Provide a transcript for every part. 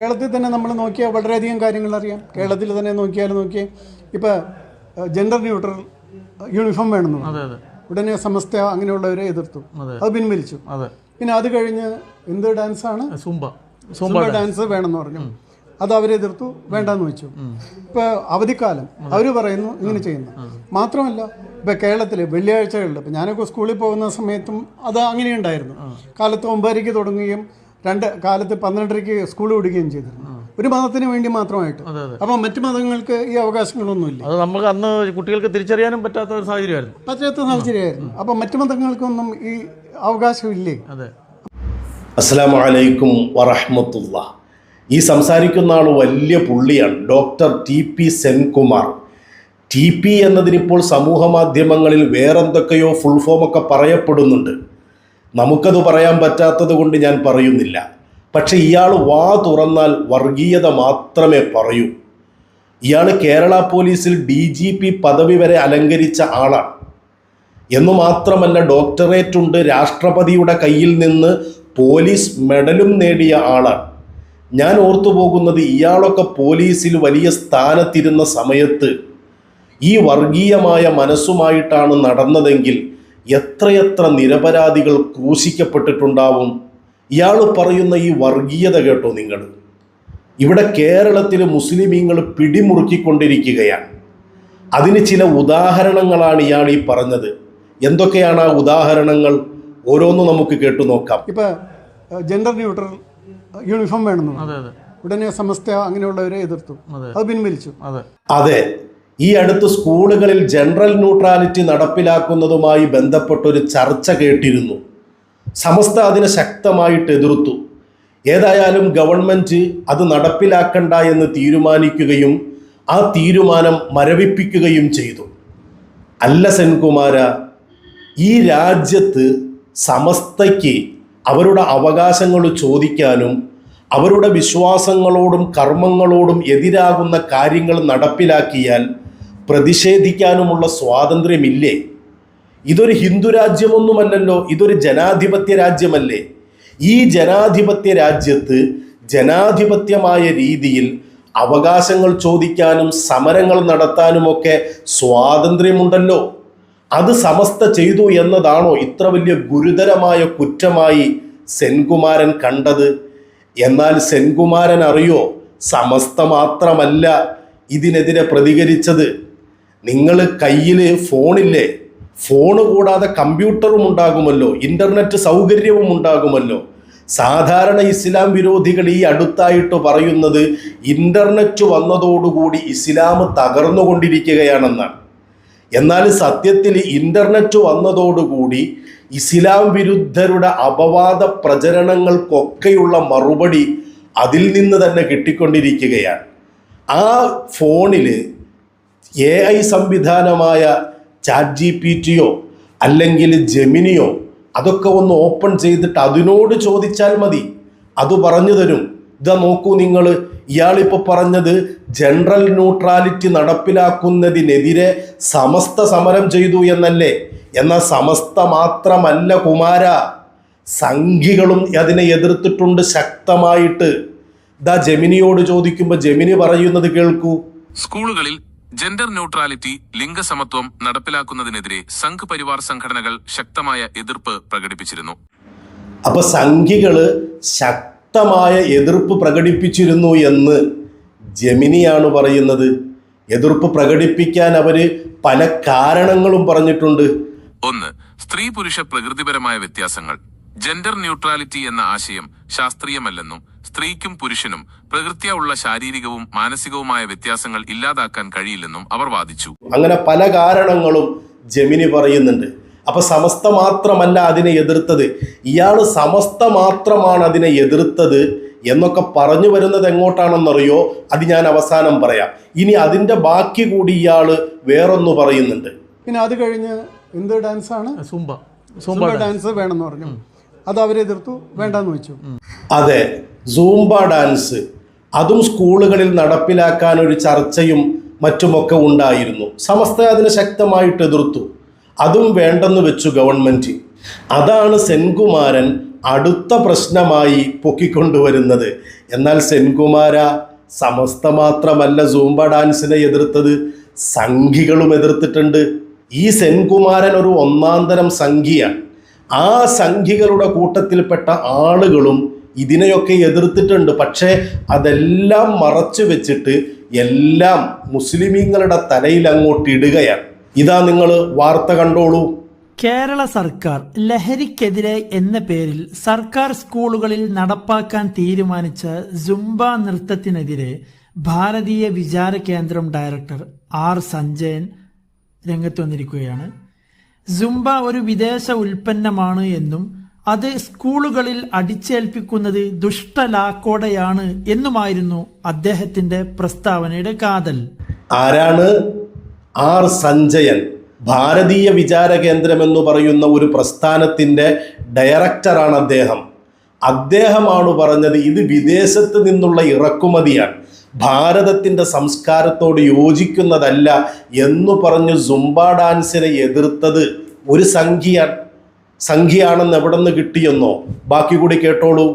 കേരളത്തിൽ തന്നെ നമ്മൾ നോക്കിയാൽ വളരെയധികം കാര്യങ്ങൾ അറിയാം. കേരളത്തിൽ തന്നെ നോക്കിയാൽ നോക്കിയേ ഇപ്പോൾ ജെൻഡർ ന്യൂട്രൽ യൂണിഫോം വേണമെന്ന് ഉടനെ സമസ്ത അങ്ങനെയുള്ളവരെ എതിർത്തു. അതെ. പിൻവലിച്ചു. പിന്നെ അത് കഴിഞ്ഞ് എന്ത് ഡാൻസാണ് സുംബ. സുംബ ഡാൻസ് വേണമെന്ന് പറഞ്ഞു. അത് അവരെ അവരെതിർത്തു വേണ്ടെന്ന് വെച്ചു. ഇപ്പോൾ അവധിക്കാലം. അവർ പറയുന്നു ഇങ്ങനെ ചെയ്യുന്നു. മാത്രമല്ല ഇപ്പോൾ കേരളത്തിൽ വെള്ളിയാഴ്ചകളിൽ ഇപ്പൊ ഞാനൊക്കെ സ്കൂളിൽ പോകുന്ന സമയത്തും അത് അങ്ങനെയുണ്ടായിരുന്നു. കാലത്ത് ഒമ്പതരയ്ക്ക് തുടങ്ങുകയും രണ്ട് കാലത്ത് പന്ത്രണ്ടരയ്ക്ക് സ്കൂൾ വിടുകയും ചെയ്തിരുന്നു. ഒരു മതത്തിന് വേണ്ടി മാത്രമായിട്ട്. അപ്പോൾ മറ്റു മതങ്ങൾക്ക് ഈ അവകാശങ്ങളൊന്നുമില്ല. അത് നമുക്ക് അന്ന് കുട്ടികൾക്ക് തിരിച്ചറിയാനും പറ്റാത്ത ഒരു സാഹചര്യമായിരുന്നു. പറ്റാത്ത സാഹചര്യമായിരുന്നു. അപ്പൊ മറ്റു മതങ്ങൾക്കൊന്നും ഈ അവകാശമില്ലേ? അതെ. അസ്സാം വലൈക്കും വറഹമത്തുള്ള. ഈ സംസാരിക്കുന്ന ആൾ വലിയ പുള്ളിയാണ് doctor T P Senkumar. T P എന്നതിനിപ്പോൾ സമൂഹ മാധ്യമങ്ങളിൽ വേറെന്തൊക്കെയോ ഫുൾ ഫോമൊക്കെ പറയപ്പെടുന്നുണ്ട്. നമുക്കത് പറയാൻ പറ്റാത്തത് കൊണ്ട് ഞാൻ പറയുന്നില്ല. പക്ഷെ ഇയാൾ വാ തുറന്നാൽ വർഗീയത മാത്രമേ പറയൂ. ഇയാൾ കേരള പോലീസിൽ ഡി ജി പി പദവി വരെ അലങ്കരിച്ച ആളാണ്. എന്നു മാത്രമല്ല ഡോക്ടറേറ്റ് ഉണ്ട് രാഷ്ട്രപതിയുടെ കയ്യിൽ നിന്ന് പോലീസ് മെഡലും നേടിയ ആളാണ്. ഞാൻ ഓർത്തു പോകുന്നത് ഇയാളൊക്കെ പോലീസിൽ വലിയ സ്ഥാനത്തിരുന്ന സമയത്ത് ഈ വർഗീയമായ മനസ്സുമായിട്ടാണ് നടന്നതെങ്കിൽ എത്രയെത്ര നിരപരാധികൾ ക്രൂശിക്കപ്പെട്ടിട്ടുണ്ടാവും? ഇയാൾ പറയുന്ന ഈ വർഗീയത കേട്ടോ നിങ്ങൾ. ഇവിടെ കേരളത്തിൽ മുസ്ലിമീങ്ങൾ പിടിമുറുക്കിക്കൊണ്ടിരിക്കുകയാണ്. അതിന് ചില ഉദാഹരണങ്ങളാണ് ഇയാൾ ഈ പറഞ്ഞത്. എന്തൊക്കെയാണ് ആ ഉദാഹരണങ്ങൾ? ഓരോന്നും നമുക്ക് കേട്ടു നോക്കാം. ഇപ്പൊ ജെൻഡർ ന്യൂട്രൽ യൂണിഫോം വേണമെന്ന് അതെ അതെ. ഉടനെ സമസ്ത അങ്ങനെയുള്ളവരെ എതിർത്തു. അതെ. പിൻവലിച്ചു. അതെ. അതെ. ഈ അടുത്ത് സ്കൂളുകളിൽ ജനറൽ ന്യൂട്രാലിറ്റി നടപ്പിലാക്കുന്നതുമായി ബന്ധപ്പെട്ടൊരു ചർച്ച കേട്ടിരുന്നു. സമസ്ത അതിനെ ശക്തമായിട്ട് എതിർത്തു. ഏതായാലും ഗവൺമെന്റ് അത് നടപ്പിലാക്കണ്ട എന്ന് തീരുമാനിക്കുകയും ആ തീരുമാനം മരവിപ്പിക്കുകയും ചെയ്തു. അല്ല സെൻകുമാര ഈ രാജ്യത്ത് സമസ്തയ്ക്ക് അവരുടെ അവകാശങ്ങൾ ചോദിക്കാനും അവരുടെ വിശ്വാസങ്ങളോടും കർമ്മങ്ങളോടും എതിരാകുന്ന കാര്യങ്ങൾ നടപ്പിലാക്കിയാൽ പ്രതിഷേധിക്കാനുമുള്ള സ്വാതന്ത്ര്യമില്ലേ? ഇതൊരു ഹിന്ദു രാജ്യമൊന്നുമല്ലല്ലോ ഇതൊരു ജനാധിപത്യ രാജ്യമല്ലേ? ഈ ജനാധിപത്യ രാജ്യത്ത് ജനാധിപത്യമായ രീതിയിൽ അവകാശങ്ങൾ ചോദിക്കാനും സമരങ്ങൾ നടത്താനുമൊക്കെ സ്വാതന്ത്ര്യമുണ്ടല്ലോ. അത് സമസ്ത ചെയ്തു എന്നതാണോ ഇത്ര വലിയ ഗുരുതരമായ കുറ്റമായി സെൻകുമാരൻ കണ്ടത്? എന്നാൽ സെൻകുമാരൻ അറിയോ സമസ്ത മാത്രമല്ല ഇതിനെതിരെ പ്രതികരിച്ചത്? നിങ്ങൾ കയ്യിൽ ഫോണില്ലേ? ഫോണ് കൂടാതെ കമ്പ്യൂട്ടറും ഉണ്ടാകുമല്ലോ ഇന്റർനെറ്റ് സൗകര്യവും ഉണ്ടാകുമല്ലോ. സാധാരണ ഇസ്ലാം വിരോധികൾ ഈ അടുത്തായിട്ട് പറയുന്നത് ഇന്റർനെറ്റ് വന്നതോടുകൂടി ഇസ്ലാം തകർന്നുകൊണ്ടിരിക്കുകയാണെന്നാണ്. എന്നാൽ സത്യത്തിൽ ഇന്റർനെറ്റ് വന്നതോടുകൂടി ഇസ്ലാം വിരുദ്ധരുടെ അപവാദ പ്രചരണങ്ങൾക്കൊക്കെയുള്ള മറുപടി അതിൽ നിന്ന് തന്നെ കിട്ടിക്കൊണ്ടിരിക്കുകയാണ്. ആ ഫോണിൽ എ ഐ സംവിധാനമായ ചാറ്റ് ജി പി ടിയോ അല്ലെങ്കിൽ ജെമിനിയോ അതൊക്കെ ഒന്ന് ഓപ്പൺ ചെയ്തിട്ട് അതിനോട് ചോദിച്ചാൽ മതി. അത് പറഞ്ഞു തരും. ഇതാ നോക്കൂ നിങ്ങൾ ഇയാളിപ്പോൾ പറഞ്ഞത് ജനറൽ ന്യൂട്രാലിറ്റി നടപ്പിലാക്കുന്നതിനെതിരെ സമസ്ത സമരം ചെയ്തു എന്നല്ലേ? എന്നാൽ സമസ്ത മാത്രമല്ല കുമാര സംഘികളും അതിനെ എതിർത്തിട്ടുണ്ട് ശക്തമായിട്ട്. ഇതാ ജെമിനിയോട് ചോദിക്കുമ്പോൾ ജെമിനി പറയുന്നത് കേൾക്കൂ. സ്കൂളുകളിൽ ജെൻഡർ ന്യൂട്രാലിറ്റി ലിംഗസമത്വം നടപ്പിലാക്കുന്നതിനെതിരെ സംഘ് പരിവാർ സംഘടനകൾ ശക്തമായ എതിർപ്പ് പ്രകടിപ്പിച്ചിരുന്നു. അപ്പൊ സംഘികൾ ശക്തമായ എതിർപ്പ് പ്രകടിപ്പിച്ചിരുന്നു എന്ന് ജമിനിയാണ് പറയുന്നത്. എതിർപ്പ് പ്രകടിപ്പിക്കാൻ അവർ പല കാരണങ്ങളും പറഞ്ഞിട്ടുണ്ട്. ഒന്ന് സ്ത്രീ പുരുഷ പ്രകൃതിപരമായ വ്യത്യാസങ്ങൾ. ജെൻഡർ ന്യൂട്രാലിറ്റി എന്ന ആശയം ശാസ്ത്രീയമല്ലെന്നും സ്ത്രീക്കും പുരുഷനും പ്രകൃത്യാ ഉള്ള ശാരീരികവും മാനസികവുമായ വ്യത്യാസങ്ങൾ ഇല്ലാതാക്കാൻ കഴിയില്ലെന്നും അവർ വാദിച്ചു. അങ്ങനെ പല കാരണങ്ങളും ജമിനി പറയുന്നുണ്ട്. അപ്പൊ സമസ്ത മാത്രമല്ല അതിനെ എതിർത്തത്? ഇയാൾ സമസ്ത മാത്രമാണ് അതിനെ എതിർത്തത് എന്നൊക്കെ പറഞ്ഞു വരുന്നത് എങ്ങോട്ടാണെന്നറിയോ? അത് ഞാൻ അവസാനം പറയാം. ഇനി അതിന്റെ ബാക്കി കൂടി ഇയാൾ വേറൊന്ന് പറയുന്നുണ്ട്. പിന്നെ അത് കഴിഞ്ഞ് എന്ത് ഡാൻസാണ് സുംബ. സുംബ ഡാൻസ് വേണമെന്ന് പറഞ്ഞു. അത് അവരെ എതിർത്തു. വേണ്ടെന്ന് വെച്ചു. അതെ സൂംബ ഡാൻസ്. അതും സ്കൂളുകളിൽ നടപ്പിലാക്കാൻ ഒരു ചർച്ചയും മറ്റുമൊക്കെ ഉണ്ടായിരുന്നു. സമസ്ത അതിനെ ശക്തമായിട്ട് എതിർത്തു. അതും വേണ്ടെന്ന് വെച്ചു ഗവൺമെന്റ്. അതാണ് സെൻകുമാരൻ അടുത്ത പ്രശ്നമായി പൊക്കിക്കൊണ്ടുവരുന്നത്. എന്നാൽ സെൻകുമാര സമസ്ത മാത്രമല്ല സൂംബ ഡാൻസിനെ എതിർത്തത് സംഘികളും എതിർത്തിട്ടുണ്ട്. ഈ സെൻകുമാരൻ ഒരു ഒന്നാന്തരം സംഘിയാണ്. ആ സംഘികളുടെ കൂട്ടത്തിൽപ്പെട്ട ആളുകളും ഇതിനെയൊക്കെ എതിർത്തിട്ടുണ്ട്. പക്ഷേ അതെല്ലാം മറച്ചു വെച്ചിട്ട് എല്ലാം മുസ്ലിമീങ്ങളുടെ തലയിൽ അങ്ങോട്ട് ഇടുകയാണ്. ഇതാ നിങ്ങൾ വാർത്ത കണ്ടോളൂ. കേരള സർക്കാർ ലഹരിക്കെതിരെ എന്ന പേരിൽ സർക്കാർ സ്കൂളുകളിൽ നടപ്പാക്കാൻ തീരുമാനിച്ച ജുംബ നൃത്തത്തിനെതിരെ ഭാരതീയ വിചാര കേന്ദ്രം ഡയറക്ടർ ആർ സഞ്ജയൻ രംഗത്ത് വന്നിരിക്കുകയാണ്. സുംബ ഒരു വിദേശ ഉൽപ്പന്നമാണ് എന്നും അത് സ്കൂളുകളിൽ അടിച്ചേൽപ്പിക്കുന്നത് ദുഷ്ടലാക്കോടെയാണ് എന്നുമായിരുന്നു അദ്ദേഹത്തിന്റെ പ്രസ്താവനയുടെ കാതൽ. ആരാണ് ആർ സഞ്ജയൻ? ഭാരതീയ വിചാര കേന്ദ്രം എന്ന് പറയുന്ന ഒരു പ്രസ്ഥാനത്തിന്റെ ഡയറക്ടറാണ് അദ്ദേഹം. അദ്ദേഹമാണ് പറഞ്ഞത് ഇത് വിദേശത്ത് നിന്നുള്ള ഇറക്കുമതിയാണ്. ഭാരതത്തിന്റെ സംസ്കാരത്തോട് യോജിക്കുന്നതല്ല എന്ന് പറഞ്ഞ് സുംബ ഡാൻസിനെ എതിർത്തത് ഒരു സംഖ്യയാണ് സംഖ്യയാണെന്ന് എവിടെ നിന്ന് കിട്ടിയെന്നോ? ബാക്കി കൂടി കേട്ടോളൂ.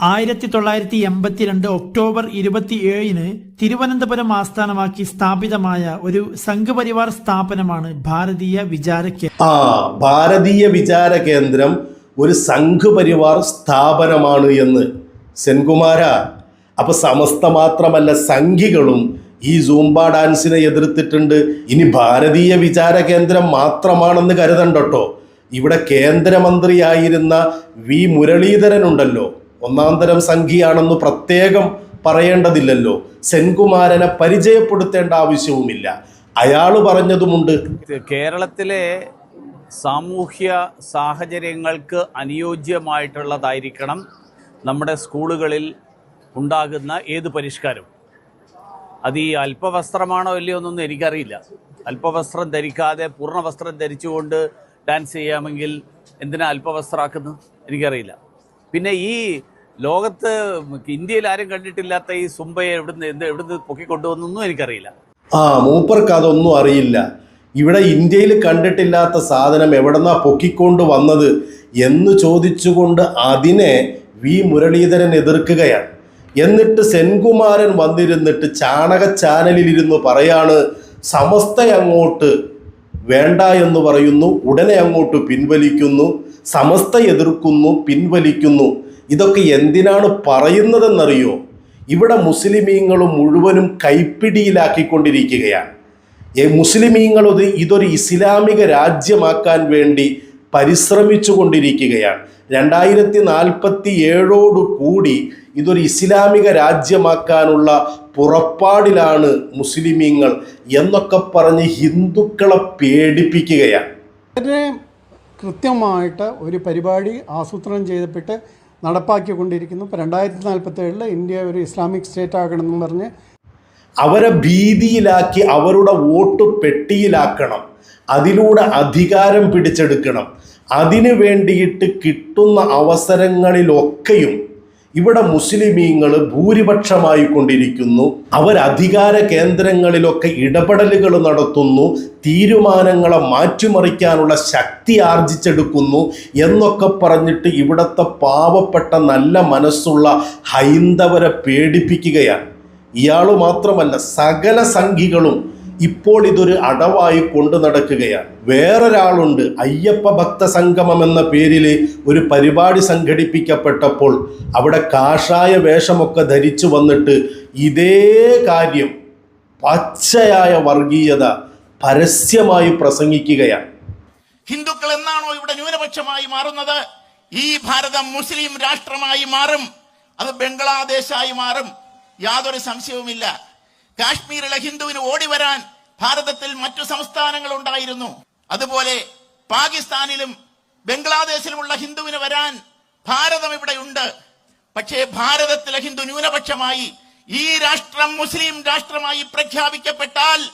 ആയിരത്തി തൊള്ളായിരത്തി എൺപത്തിരണ്ട് ഒക്ടോബർ ഇരുപത്തിയേഴിന് തിരുവനന്തപുരം ആസ്ഥാനമാക്കി സ്ഥാപിതമായ ഒരു സംഘപരിവാർ സ്ഥാപനമാണ് ഭാരതീയ വിചാര കേന്ദ്രം ആ ഭാരതീയ വിചാര കേന്ദ്രം ഒരു സംഘപരിവാർ സ്ഥാപനമാണ് എന്ന്. സെൻകുമാര അപ്പൊ സമസ്ത മാത്രമല്ല സംഘികളും ഈ സൂംബ ഡാൻസിനെ എതിർത്തിട്ടുണ്ട്. ഇനി ഭാരതീയ വിചാര കേന്ദ്രം മാത്രമാണെന്ന് കരുതണ്ടട്ടോ. ഇവിടെ കേന്ദ്രമന്ത്രിയായിരുന്ന വി മുരളീധരൻ ഉണ്ടല്ലോ ഒന്നാന്തരം സംഘിയാണെന്ന് പ്രത്യേകം പറയേണ്ടതില്ലല്ലോ. സെൻകുമാരനെ പരിചയപ്പെടുത്തേണ്ട ആവശ്യവുമില്ല. അയാൾ പറഞ്ഞതുമുണ്ട്. കേരളത്തിലെ സാമൂഹ്യ സാഹചര്യങ്ങൾക്ക് അനുയോജ്യമായിട്ടുള്ളതായിരിക്കണം നമ്മുടെ സ്കൂളുകളിൽ ഉണ്ടാകുന്ന ഏത് പരിഷ്കാരവും. അത് ഈ അല്പവസ്ത്രമാണോ ഇല്ലയോ എന്നൊന്നും എനിക്കറിയില്ല. അല്പവസ്ത്രം ധരിക്കാതെ പൂർണ വസ്ത്രം ധരിച്ചുകൊണ്ട് ഡാൻസ് ചെയ്യാമെങ്കിൽ എന്തിനാ അല്പവസ്ത്രമാക്കുന്നത് എനിക്കറിയില്ല. പിന്നെ ഈ ലോകത്ത് ഇന്ത്യയിൽ ആരും കണ്ടിട്ടില്ലാത്ത ഈ സുംബയെ എവിടുന്ന് എന്ത് എവിടുന്ന് പൊക്കിക്കൊണ്ടുവന്നൊന്നും എനിക്കറിയില്ല. ആ മൂപ്പർക്ക് അതൊന്നും അറിയില്ല. ഇവിടെ ഇന്ത്യയിൽ കണ്ടിട്ടില്ലാത്ത സാധനം എവിടെന്നാ പൊക്കിക്കൊണ്ട് വന്നത് എന്ന് ചോദിച്ചുകൊണ്ട് അതിനെ വി മുരളീധരൻ എതിർക്കുകയാണ്. എന്നിട്ട് സെൻകുമാരൻ വന്നിരുന്നിട്ട് ചാണക ചാനലിലിരുന്ന് പറയാണ് സമസ്ത അങ്ങോട്ട് വേണ്ട എന്ന് പറയുന്നു ഉടനെ അങ്ങോട്ട് പിൻവലിക്കുന്നു സമസ്ത എതിർക്കുന്നു പിൻവലിക്കുന്നു. ഇതൊക്കെ എന്തിനാണ് പറയുന്നതെന്നറിയോ? ഇവിടെ മുസ്ലിമീങ്ങൾ മുഴുവനും കൈപ്പിടിയിലാക്കിക്കൊണ്ടിരിക്കുകയാണ്. ഈ മുസ്ലിമീങ്ങൾ ഇതൊരു ഇസ്ലാമിക രാജ്യമാക്കാൻ വേണ്ടി പരിശ്രമിച്ചു കൊണ്ടിരിക്കുകയാണ് രണ്ടായിരത്തി നാൽപ്പത്തി ഏഴോടു കൂടി ഇതൊരു ഇസ്ലാമിക രാജ്യമാക്കാനുള്ള പുറപ്പാടിലാണ് മുസ്ലിമീങ്ങൾ എന്നൊക്കെ പറഞ്ഞ് ഹിന്ദുക്കളെ പേടിപ്പിക്കുകയാണ്. വളരെ കൃത്യമായിട്ട് ഒരു പരിപാടി ആസൂത്രണം ചെയ്തപ്പെട്ട് നടപ്പാക്കിക്കൊണ്ടിരിക്കുന്നു. ഇപ്പോൾ രണ്ടായിരത്തി നാൽപ്പത്തി ഏഴിൽ ഇന്ത്യ ഒരു ഇസ്ലാമിക് സ്റ്റേറ്റ് ആകണമെന്ന് പറഞ്ഞ് അവരെ ഭീതിയിലാക്കി അവരുടെ വോട്ട് പെട്ടിയിലാക്കണം. അതിലൂടെ അധികാരം പിടിച്ചെടുക്കണം. അതിനു വേണ്ടിയിട്ട് കിട്ടുന്ന അവസരങ്ങളിലൊക്കെയും ഇവിടെ മുസ്ലിമീങ്ങൾ ഭൂരിപക്ഷമായി കൊണ്ടിരിക്കുന്നു. അവർ അധികാര കേന്ദ്രങ്ങളിലൊക്കെ ഇടപെടലുകൾ നടത്തുന്നു. തീരുമാനങ്ങളെ മാറ്റിമറിക്കാനുള്ള ശക്തി ആർജിച്ചെടുക്കുന്നു എന്നൊക്കെ പറഞ്ഞിട്ട് ഇവിടുത്തെ പാവപ്പെട്ട നല്ല മനസ്സുള്ള ഹൈന്ദവരെ പേടിപ്പിക്കുകയാണ്. ഇയാൾ മാത്രമല്ല സകല സംഘികളും ഇപ്പോൾ ഇതൊരു അടവായി കൊണ്ടു നടക്കുകയാണ്. വേറൊരാളുണ്ട് അയ്യപ്പ ഭക്ത സംഗമം എന്ന പേരിൽ ഒരു പരിപാടി സംഘടിപ്പിക്കപ്പെട്ടപ്പോൾ അവിടെ കാഷായ വേഷമൊക്കെ ധരിച്ചു വന്നിട്ട് ഇതേ കാര്യം പച്ചയായ വർഗീയത പരസ്യമായി പ്രസംഗിക്കുകയാണ്. ഹിന്ദുക്കൾ എന്നാണോ ഇവിടെ ന്യൂനപക്ഷമായി മാറുന്നത്? ഈ ഭാരതം മുസ്ലിം രാഷ്ട്രമായി മാറും അത് ബംഗ്ലാദേശായി മാറും. യാതൊരു സംശയവുമില്ല. കാശ്മീരിലെ ഹിന്ദുവിന് ഓടി വരാൻ ഭാരതത്തിൽ മറ്റു സംസ്ഥാനങ്ങൾ ഉണ്ടായിരുന്നു. അതുപോലെ പാകിസ്ഥാനിലും ബംഗ്ലാദേശിലുമുള്ള ഹിന്ദുവിന് വരാൻ ഭാരതം ഇവിടെ ഉണ്ട്. പക്ഷേ ഭാരതത്തിലെ ഹിന്ദു ന്യൂനപക്ഷമായി ഈ രാഷ്ട്രം മുസ്ലിം രാഷ്ട്രമായി പ്രഖ്യാപിക്കപ്പെട്ടാൽ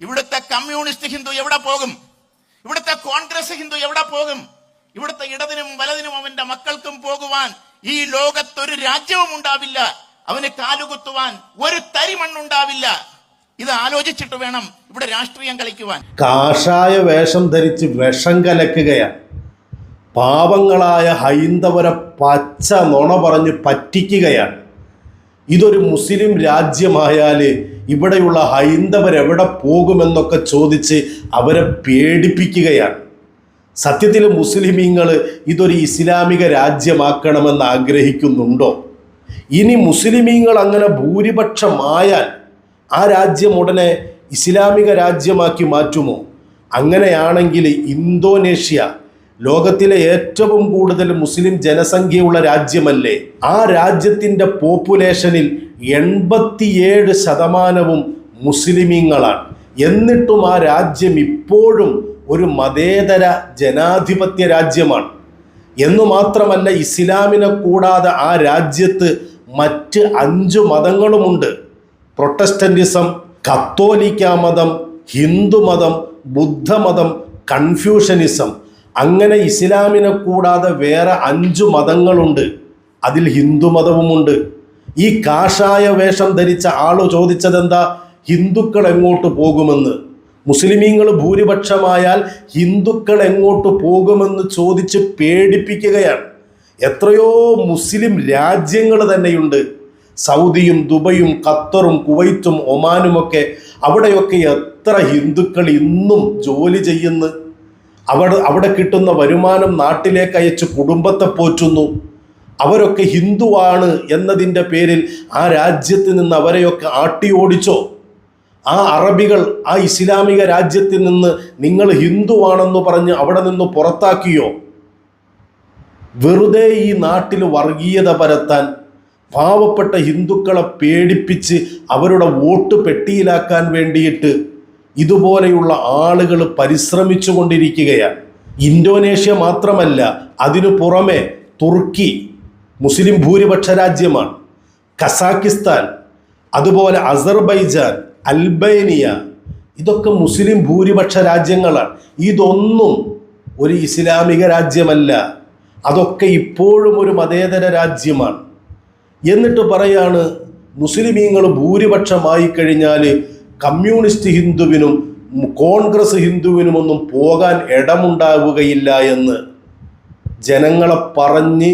ഇവിടുത്തെ കമ്മ്യൂണിസ്റ്റ് ഹിന്ദു എവിടെ പോകും? ഇവിടുത്തെ കോൺഗ്രസ് ഹിന്ദു എവിടെ പോകും? ഇവിടുത്തെ ഇടതിനും വലതിനും അവന്റെ മക്കൾക്കും പോകുവാൻ ഈ ലോകത്തൊരു രാജ്യവും ഉണ്ടാവില്ല. അവന് കാലുകുത്തുവാൻ ഒരു തരി മണ്ണുണ്ടാവില്ല. ഇത് ആലോചിച്ചിട്ട് വേണം ഇവിടെ രാഷ്ട്രീയം കളിക്കുവാൻ. കാഷായ വേഷം ധരിച്ച് വിഷം കലക്കുകയാണ്. പാപങ്ങളായ ഹൈന്ദവരെ പച്ച നുണ പറഞ്ഞ് പറ്റിക്കുകയാണ്. ഇതൊരു മുസ്ലിം രാജ്യമായാൽ ഇവിടെയുള്ള ഹൈന്ദവരെവിടെ പോകുമെന്നൊക്കെ ചോദിച്ച് അവരെ പേടിപ്പിക്കുകയാണ്. സത്യത്തിൽ മുസ്ലിമീങ്ങൾ ഇതൊരു ഇസ്ലാമിക രാജ്യമാക്കണമെന്ന് ആഗ്രഹിക്കുന്നുണ്ടോ? ഇനി മുസ്ലിമീങ്ങൾ അങ്ങനെ ഭൂരിപക്ഷമായാൽ ആ രാജ്യം ഉടനെ ഇസ്ലാമിക രാജ്യമാക്കി മാറ്റുമോ? അങ്ങനെയാണെങ്കിൽ ഇന്തോനേഷ്യ ലോകത്തിലെ ഏറ്റവും കൂടുതൽ മുസ്ലിം ജനസംഖ്യയുള്ള രാജ്യമല്ലേ? ആ രാജ്യത്തിന്റെ പോപ്പുലേഷനിൽ എൺപത്തിയേഴ് ശതമാനവും മുസ്ലിമീങ്ങളാണ്. എന്നിട്ടും ആ രാജ്യം ഇപ്പോഴും ഒരു മതേതര ജനാധിപത്യ രാജ്യമാണ്. എന്നു മാത്രമല്ല ഇസ്ലാമിനെ കൂടാതെ ആ രാജ്യത്ത് മറ്റ് അഞ്ച് മതങ്ങളുമുണ്ട്. പ്രൊട്ടസ്റ്റന്റിസം കത്തോലിക്ക മതം ഹിന്ദുമതം ബുദ്ധമതം കൺഫ്യൂഷനിസം. അങ്ങനെ ഇസ്ലാമിനെ കൂടാതെ വേറെ അഞ്ചു മതങ്ങളുണ്ട്. അതിൽ ഹിന്ദുമതവുമുണ്ട് ഈ കാഷായ വേഷം ധരിച്ച ആൾ ചോദിച്ചതെന്താ? ഹിന്ദുക്കൾ എങ്ങോട്ട് പോകുമെന്ന്. മുസ്ലിമീങ്ങൾ ഭൂരിപക്ഷമായാൽ ഹിന്ദുക്കൾ എങ്ങോട്ട് പോകുമെന്ന് ചോദിച്ച് പേടിപ്പിക്കുകയാണ്. എത്രയോ മുസ്ലിം രാജ്യങ്ങൾ തന്നെയുണ്ട്. സൗദിയും ദുബൈയും ഖത്തറും കുവൈറ്റും ഒമാനുമൊക്കെ അവിടെയൊക്കെ എത്ര ഹിന്ദുക്കൾ ഇന്നും ജോലി ചെയ്യുന്നു. അവിടെ അവിടെ കിട്ടുന്ന വരുമാനം നാട്ടിലേക്ക് അയച്ച് കുടുംബത്തെ പോറ്റുന്നു. അവരൊക്കെ ഹിന്ദുവാണ് എന്നതിന്റെ പേരിൽ ആ രാജ്യത്ത് നിന്ന് അവരെയൊക്കെ ആട്ടി ഓടിച്ചോ ആ അറബികൾ ആ ഇസ്ലാമിക രാജ്യത്തിൽ നിന്ന് നിങ്ങൾ ഹിന്ദുവാണെന്ന് പറഞ്ഞ് അവിടെ നിന്ന് പുറത്താക്കിയോ? വെറുതെ ഈ നാട്ടിൽ വർഗീയത പരത്താൻ പാവപ്പെട്ട ഹിന്ദുക്കളെ പേടിപ്പിച്ച് അവരുടെ വോട്ട് പെട്ടിയിലാക്കാൻ വേണ്ടിയിട്ട് ഇതുപോലെയുള്ള ആളുകൾ പരിശ്രമിച്ചു കൊണ്ടിരിക്കുകയാണ്. ഇന്തോനേഷ്യ മാത്രമല്ല അതിനു പുറമെ തുർക്കി മുസ്ലിം ഭൂരിപക്ഷ രാജ്യമാണ്. കസാക്കിസ്ഥാൻ അതുപോലെ അസർബൈജാൻ അൽബേനിയ ഇതൊക്കെ മുസ്ലിം ഭൂരിപക്ഷ രാജ്യങ്ങളാണ്. ഇതൊന്നും ഒരു ഇസ്ലാമിക രാജ്യമല്ല. അതൊക്കെ ഇപ്പോഴും ഒരു മതേതര രാജ്യമാണ്. എന്നിട്ട് പറയാണ് മുസ്ലിമീങ്ങൾ ഭൂരിപക്ഷമായി കഴിഞ്ഞാൽ കമ്മ്യൂണിസ്റ്റ് ഹിന്ദുവിനും കോൺഗ്രസ് ഹിന്ദുവിനും ഒന്നും പോകാൻ ഇടമുണ്ടാവുകയില്ല എന്ന് ജനങ്ങളെ പറഞ്ഞ്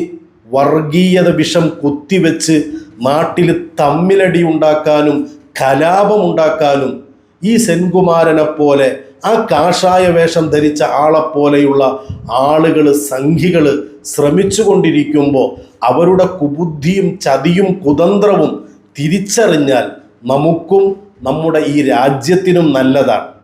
വർഗീയത വിഷം കുത്തിവെച്ച് നാട്ടിൽ തമ്മിലടി ഉണ്ടാക്കാനും കലാപമുണ്ടാക്കാനും ഈ സെൻകുമാരനെ പോലെ ആ കാഷായ വേഷം ധരിച്ച ആളെപ്പോലെയുള്ള ആളുകൾ സംഘികൾ ശ്രമിച്ചുകൊണ്ടിരിക്കുമ്പോൾ അവരുടെ കുബുദ്ധിയും ചതിയും കുതന്ത്രവും തിരിച്ചറിഞ്ഞാൽ നമുക്കും നമ്മുടെ ഈ രാജ്യത്തിനും നല്ലതാണ്.